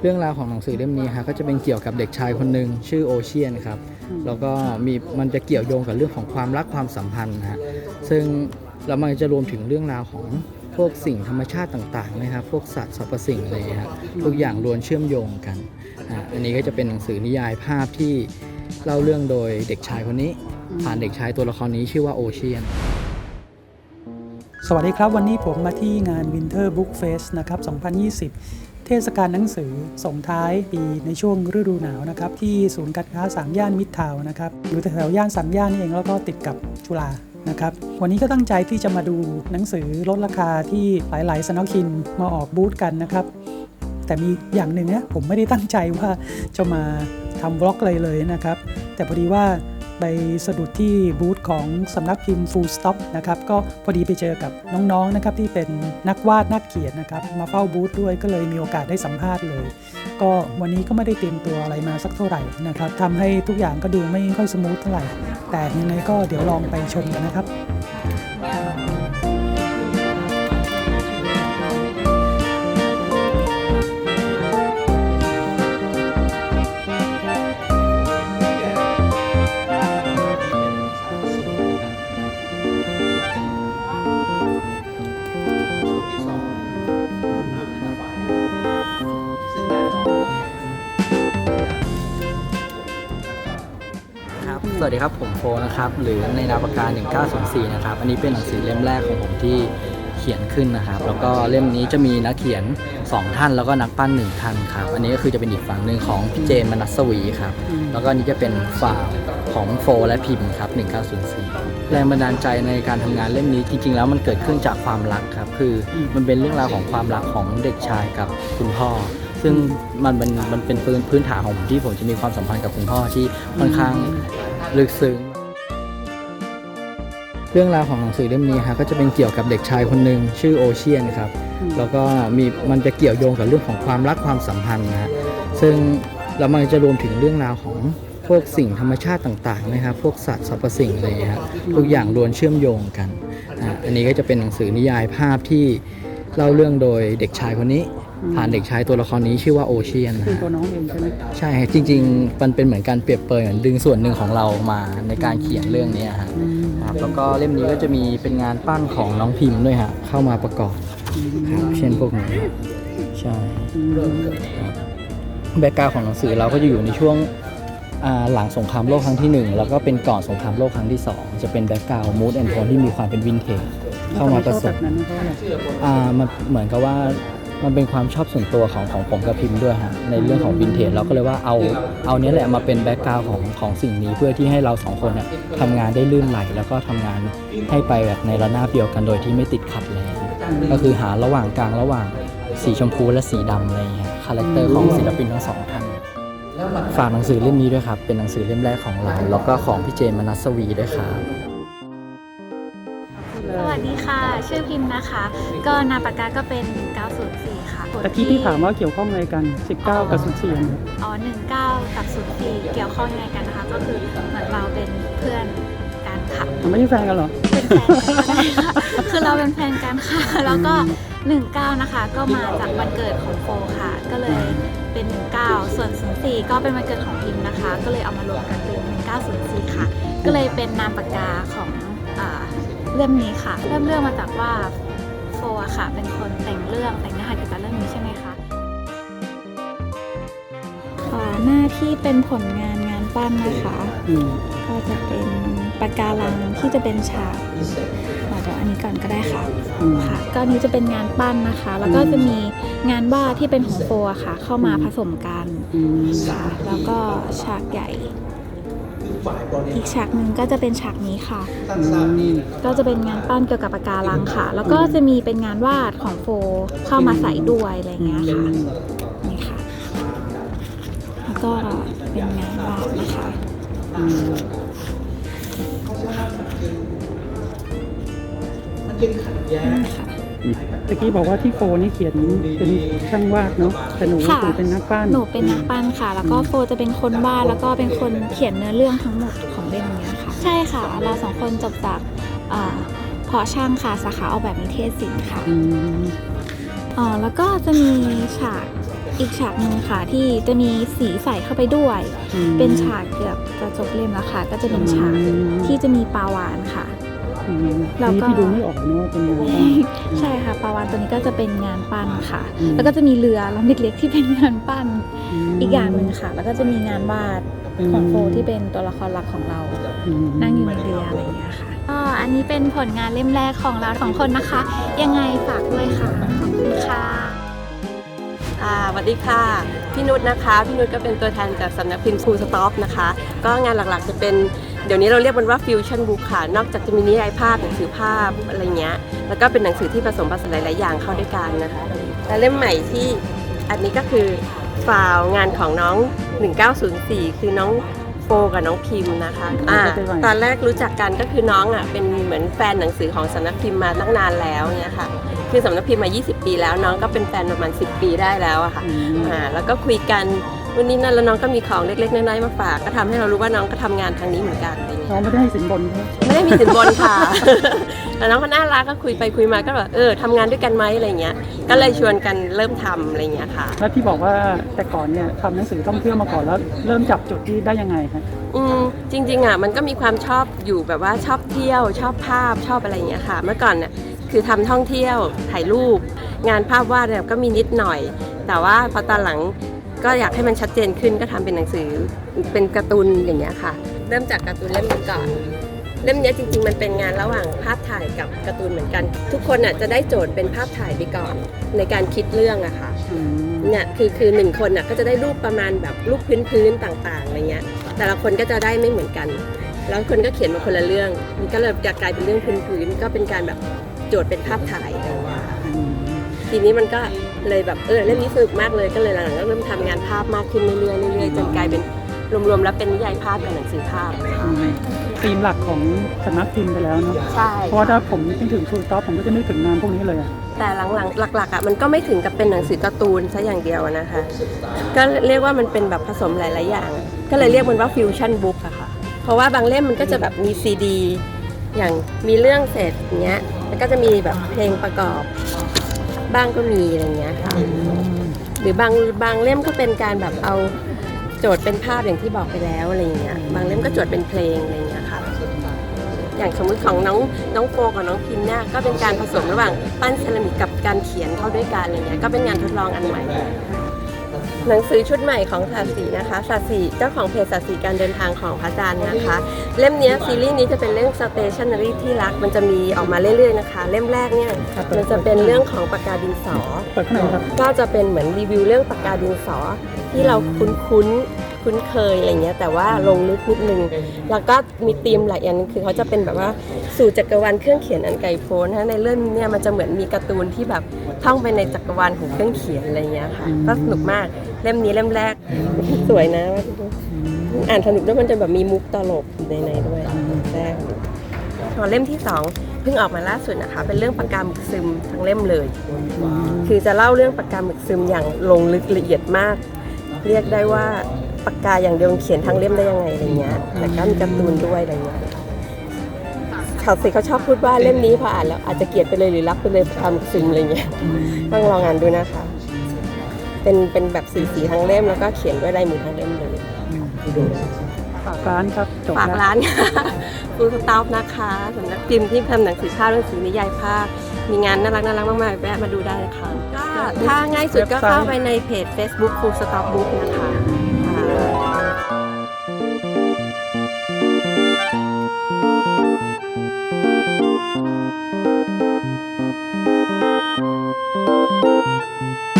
เรื่องราวของหนังสือเล่มนี้ฮะก็จะเป็นเกี่ยวกับเด็กชายคนหนึ่งชื่อโอเชียนครับแล้วก็มีมันจะเกี่ยวโยงกับเรื่องของความรักความสัมพันธ์นะฮะซึ่งแล้วมันจะรวมถึงเรื่องราวของพวกสิ่งธรรมชาติต่างๆนะครับ พวกสัตว์สรรพสิ่งอะไรอย่างเลยฮะทุกอย่างรวนเชื่อมโยงกันอะอันนี้ก็จะเป็นหนังสือนิยายภาพที่เล่าเรื่องโดยเด็กชายคนนี้ ผ่านเด็กชายตัวละครนี้ชื่อว่าโอเชียน สวัสดีครับวันนี้ผมมาที่งาน Winter Book Fest นะครับ 2020เทศกาลหนังสือส่งท้ายปีในช่วงฤดูหนาวนะครับที่ศูนย์การค้าสามย่านมิตรทาวนะครับอยู่แถวย่านสามย่านนี่เองแล้วก็ติดกับจุฬานะครับวันนี้ก็ตั้งใจที่จะมาดูหนังสือลดราคาที่หลายๆสนักพิมพ์มาออกบูธกันนะครับ แต่มีอย่างหนึ่งนะผมไม่ได้ตั้งใจว่าจะมาทำบล็อกอะไรเลยนะครับ แต่พอดีว่า ไปสะดุดที่บูธของสำนักพิมพ์ Full Stop นะครับก็พอดีไปเจอกับน้องๆนะครับที่เป็นนักวาดนักเขียนนะครับมาเฝ้าบูธด้วยก็เลยมีโอกาสได้สัมภาษณ์เลย ก็วันนี้ก็ไม่ได้เตรียมตัวอะไรมาสักเท่าไหร่นะครับทำให้ทุกอย่างก็ดูไม่ค่อยสมูทเท่าไหร่ แต่ยังไงก็เดี๋ยวลองไปชมกันนะครับ วัสดีครับผมโฟนะครับหรือในนามปากกา1904นะครับอันนี้เป็นหนังสือเล่มแรกของผมที่เขียนขึ้นนะครับ แล้วก็เล่มนี้จะมีนักเขียน 2 ท่าน แล้วก็นักปั้น 1 ท่านครับ อันนี้ก็คือจะเป็นอีกฝั่งหนึ่งของพี่เจนมนัสวีครับ แล้วก็นี้จะเป็นฝั่งของโฟและพิมพ์ครับ 1904 แรงบันดาลใจในการทำงานเล่มนี้จริง ๆ แล้วมันเกิดขึ้นจากความรักครับ คือมันเป็นเรื่องราวของความรักของเด็กชายกับคุณพ่อซึ่งมันเป็นมันเป็นพื้นพื้นฐานของผมที่ผมจะมีความสัมพันธ์กับคุณพ่อที่ค่อนข้าง ลึกซึ้ง เรื่องราวของหนังสือเล่มนี้ฮะก็จะเป็นเกี่ยวกับเด็กชายคนหนึ่งชื่อโอเชียนครับ แล้วก็มีมันจะเกี่ยวโยงกับเรื่องของความรักความสัมพันธ์นะฮะซึ่งแล้วมันจะรวมถึงเรื่องราวของพวกสิ่งธรรมชาติต่างๆนะครับ พวกสัตว์สรรพสิ่งอะไรอย่างเงี้ยฮะทุกอย่างรวนเชื่อมโยงกันอะอันนี้ก็จะเป็นหนังสือนิยายภาพที่เล่าเรื่องโดยเด็กชายคนนี้ ผ่านเด็กชายตัวละครนี้ชื่อว่าโอเชียนนะคือฮะตัวน้องเองใช่ไหมใช่ฮะจริง ๆ มันเป็นเหมือนการเปรียบเปรยเหมือนดึงส่วนหนึ่งของเรามาในการเขียนเรื่องนี้ฮะอืมครับแล้วก็เล่มนี้ก็จะมีเป็นงานปั้นของน้องพิมพ์ด้วยฮะเข้ามาประกอบครับเช่นพวกนี้ใช่อืมแบ็กกราวของหนังสือเราก็จะอยู่ในช่วงอ่าหลังสงครามโลกครั้งที่หนึ่งแล้วก็เป็นก่อนสงครามโลกครั้งที่สองจะเป็นแบ็กกราวมูดแอนโทนที่มีความเป็นวินเทจเข้ามาผสแบมบนั้นเพราะอะไรอ่ามันเหมือนกับว่า มันเป็นความชอบส่วนตัวของของผมกับพิมพ์ด้วยฮะในเรื่องของวินเทจเราก็เลยว่าเอาเอาเนี้ยแหละมาเป็นแบ็กกราวของของสิ่งนี้เพื่อที่ให้เราสองคนเนี่ยทำงานได้ลื่นไหล แล้วก็ทำงานให้ไปแบบในระนาบเดียวกันโดยที่ไม่ติดขัดเลยก็คือหาระหว่างกลางระหว่างสีชมพูและสีดำอะไรอย่างเงี้ยคาแรคเตอร์ของศิลปินทั้งสองท่านฝากหนังสือเล่มนี้ด้วยครับเป็นหนังสือเล่มแรกของเราแล้วก็ของพี่เจมนัสวีด้วยครับ สวัสดีค่ะ ชื่อพิมพ์นะคะ ก็นามปากกาก็เป็น 904 ค่ะตะกี้ที่ถามว่าเกี่ยวข้องอะไรกัน 19 กับ14อันเนี่ยอ๋อ 19 กับ 04 เกี่ยวข้องยังไงกันนะคะ ก็คือเหมือนเราเป็นเพื่อนกันค่ะอะไม่ใช่แฟนกันเหรอ เป็นแฟนกันก็ได้ค่ะคือเราเป็นแฟนกันค่ะ แล้วก็ 19 นะคะ ก็มาจากวันเกิดของโฟค่ะ ก็เลยเป็น 19 ส่วน 04 ก็เป็นวันเกิดของพิมพ์นะคะ ก็เลยเอามารวมกันเป็น 1904 ค่ะ ก็เลยเป็นนามปากกาของอ่า เล่มนี้ค่ะ เริ่มเรื่องมาจากว่าโฟอะค่ะ เป็นคนแต่งเรื่องแต่งเนื้อหาเกี่ยวกับเรื่องนี้ใช่ไหมคะอ่าหน้าที่เป็นผลงานงานปั้นนะคะอืมก็จะเป็นปากการังที่จะเป็นฉากอ่าเดี๋ยวอันนี้ก่อนก็ได้ค่ะอืมค่ะ ก็อันนี้จะเป็นงานปั้นนะคะ แล้วก็จะมีงานวาดที่เป็นของโฟอะค่ะ เข้ามาผสมกันอืมค่ะแล้วก็ฉากใหญ่ อีกฉากหนึ่งก็จะเป็นฉากนี้ค่ะ ก็จะเป็นงานปั้นเกี่ยวกับปากการังค่ะ แล้วก็จะมีเป็นงานวาดของโฟเข้ามาใส่ด้วยอะไรเงี้ยค่ะนี่ค่ะ แล้วก็เป็นงานวาดนะคะอืมนี่ค่ะ ตะกี้บอกว่าที่โฟนี่เขียนเป็นช่างวาดเนาะแต่หนูก็ค่ะคือเป็นนักปั้นหนูเป็นนักปั้นค่ะ แล้วก็โฟจะเป็นคนวาดแล้วก็เป็นคนเขียนเนื้อเรื่องทั้งหมดของเล่มนี้ค่ะ ใช่ค่ะ เราสองคนจบจากอ่าพอช่างค่ะสาขาออกแบบนิเทศศิลป์ค่ะอืมอ๋อแล้วก็จะมีฉากอีกฉากหนึ่งค่ะ ที่จะมีสีใส่เข้าไปด้วย อืมเป็นฉากเกือบจะจบเล่มแล้วค่ะ ก็จะเป็นฉากอืมที่จะมีปลาวานค่ะ อืมแล้วก็นี่พี่ดูไม่ออกนะว่าเป็นยังไงบ้างใช่ค่ะปลาวานตัวนี้ก็จะเป็นงานปั้นค่ะ อืม แล้วก็จะมีเรือลำเล็กๆที่เป็นงานปั้นมอีกอย่างหนึ่งค่ะ แล้วก็จะมีงานวาดของโฟที่เป็นตัวละครหลักของเรา อืม นั่งอยู่ในเรืออะไรอย่างเงี้ยค่ะก็อันนี้เป็นผลงานเล่มแรกของเราสองคนนะคะ ยังไงฝากด้วยค่ะ ขอบคุณค่ะ ค่ะสวัสดีค่ะ พี่นุชนะคะ พี่นุชก็เป็นตัวแทนจากสำนักพิมพ์ Full Stop นะคะ ก็งานหลักๆจะเป็น เดี๋ยวนี้เราเรียกมันว่า Fusion Book ค่ะ นอกจากจะมีนิยายภาพหนังสือภาพอะไรเงี้ย แล้วก็เป็นหนังสือที่ผสมผสานหลาย ๆ อย่างเข้าด้วยกันนะคะและเล่มใหม่ที่อันนี้ก็คือฟาวงานของน้อง 1904 คือน้องโฟกับน้องพิมพ์นะคะอ่าตอนแรกรู้จักกันก็คือน้องอะเป็นเหมือนแฟนหนังสือของสำนักพิมพ์มาตั้งนานแล้วเนี่ยค่ะ คือสำนักพิมพ์มา 20 ปีแล้วน้องก็เป็นแฟนประมาณ 10 ปีได้แล้วอะค่ะอืมอ่าแล้วก็คุยกัน วันนี้นั่นแล้วน้องก็มีของเล็กๆน้อยๆมาฝากก็ทำให้เรารู้ว่าน้องก็ทำงานทางนี้เหมือนกันอะไรเงี้ยน้องไม่ได้ให้สินบนใช่ไหมไม่ได้มีสินบนค่ะแต่น้องก็น่ารักก็คุยไปคุยมาก็แบบเออทำงานด้วยกันไหมอะไรเงี้ย ก็เลยชวนกันเริ่มทำอะไรเงี้ยค่ะ แล้วที่บอกว่าแต่ก่อนเนี่ยทำหนังสือท่องเที่ยวมาก่อนแล้วเริ่มจับจุดที่ได้ยังไงครับอืมจริงๆอะมันก็มีความชอบอยู่แบบว่าชอบเที่ยว ชอบภาพชอบอะไรอย่างเงี้ยค่ะ เมื่อก่อนเนี่ยคือทำท่องเที่ยวถ่ายรูป งานภาพวาดเนี่ยก็มีนิดหน่อย แต่ว่าพอตอนหลัง ก็อยากให้มันชัดเจนขึ้นก็ทำเป็นหนังสือเป็นการ์ตูนอย่างเงี้ยค่ะ เริ่มจากการ์ตูนเล่มนี้ก่อนเล่มเนี้ยจริงๆ มันเป็นงานระหว่างภาพถ่ายกับการ์ตูนเหมือนกัน ทุกคนอะจะได้โจทย์เป็นภาพถ่ายไปก่อนในการคิดเรื่องอะค่ะอืมเนี่ยคือคือหนึ่งคนน่ะก็จะได้รูปประมาณแบบรูปพื้นพื้นๆต่างๆอะไรเงี้ยแต่ละคนก็จะได้ไม่เหมือนกัน แล้วคนก็เขียนมาคนละเรื่อง มันก็เลยจะกลายเป็นเรื่องพื้นพื้นๆก็เป็นการแบบโจทย์เป็นภาพถ่ายอะไรเงี้ยอืมทีนี้มันก็ เลยแบบเออเล่มนี้สนุกมากเลยก็เลยหลังๆก็เริ่มทำงานภาพมากขึ้นเรื่อยๆเรื่อยๆจนกลายเป็นรวมๆแล้วเป็นนิยายภาพกับหนังสือภาพอืมธีมหลักของสำนักพิมพ์ไปแล้วเนาะใช่ เพราะว่าถ้าผมนึกถึงฟูลสต็อปผมก็จะนึกถึงงานพวกนี้เลยอะแต่หลังๆหลักๆอะมันก็ไม่ถึงกับเป็นหนังสือการ์ตูนซะอย่างเดียวอะนะคะ ก็เรียกว่ามันเป็นแบบผสมหลายๆอย่าง ก็เลยเรียกมันว่าฟิวชั่นบุ๊กอะค่ะ เพราะว่าบางเล่มมันก็จะแบบมีซีดี อย่างมีเรื่องเสร็จอย่างเงี้ยแล้วก็จะมีแบบเพลงประกอบ บ้างก็มีอะไรเงี้ยค่ะหรือบางบางเล่มก็เป็นการแบบเอาโจทย์เป็นภาพอย่างที่บอกไปแล้วอะไรอย่างเงี้ยบางเล่มก็โจทย์เป็นเพลงอะไรอย่างเงี้ยค่ะอย่างสมมุติของน้องน้องโฟกับน้องพิมเนี่ยก็เป็นการผสมระหว่างปั้นเซรามิกกับการเขียนเข้าด้วยกันอะไรเงี้ยก็เป็นงานทดลองอันใหม่ หนังสือชุดใหม่ของศาสีนะคะศาสีเจ้าของเพจศาสีการเดินทางของพระอาจารย์นะคะ เล่มเนี้ยซีรีส์นี้จะเป็นเรื่อง stationery ที่รักมันจะมีออกมาเรื่อยๆนะคะ เล่มแรกเนี่ยมันจะเป็นเรื่องของปากกาดินสอเปิดข้างในครับก็จะเป็นเหมือนรีวิวเรื่องปากกาดินสอที่เราคุ้นคุ้นๆ คุ้นเคยอะไรเงี้ยแต่ว่าลงลึกนิดนึง แล้วก็มีธีมหลายอย่างนึงคือเขาจะเป็นแบบว่าสู่จักรวาลเครื่องเขียนอันไกลโพ้นนะในเรื่องนี้เนี่ยมันจะเหมือนมีการ์ตูนที่แบบท่องไปในจักรวาลของเครื่องเขียนอะไรเงี้ยค่ะก็สนุกมากเล่มนี้เล่มแรกสวยนะ อ่านสนุกด้วยมันจะแบบมีมุกตลกอยู่ในในๆด้วยแรกพอเล่มที่สองเพิ่งออกมาล่าสุดนะคะ เป็นเรื่องปากกาหมึกซึมทั้งเล่มเลย คือจะเล่าเรื่องปากกาหมึกซึมอย่างลงลึกละเอียดมาก เรียกได้ว่า ปากกาอย่างเดียวเขียนทั้งเล่มได้ยังไงอะไรเงี้ยแต่ก็มีการ์ตูนด้วยอะไรเงี้ยชาวสิเขาชอบพูดว่าเล่มนี้พออ่านแล้วอาจจะเกลียดไปเลยหรือรักไปเลยปากกาหมึกซึมอะไรเงี้ยต้องลองอ่านดูนะคะ เป็นเป็นแบบสีสีทั้งเล่มแล้วก็เขียนด้วยลายมือทั้งเล่มเลยฝากร้านครับจบฝากแล้วร้านฟูสตาฟนะคะสำนักพิมพ์ที่ทำหนังสือภาพหนังสือนิยายภาพมีงานน่ารักน่ารักมากๆแวะมาดูได้นะคะก็ถ้าง่ายสุดก็เข้าไปในเพจ Facebook Full Stop Book นะคะ Thank you.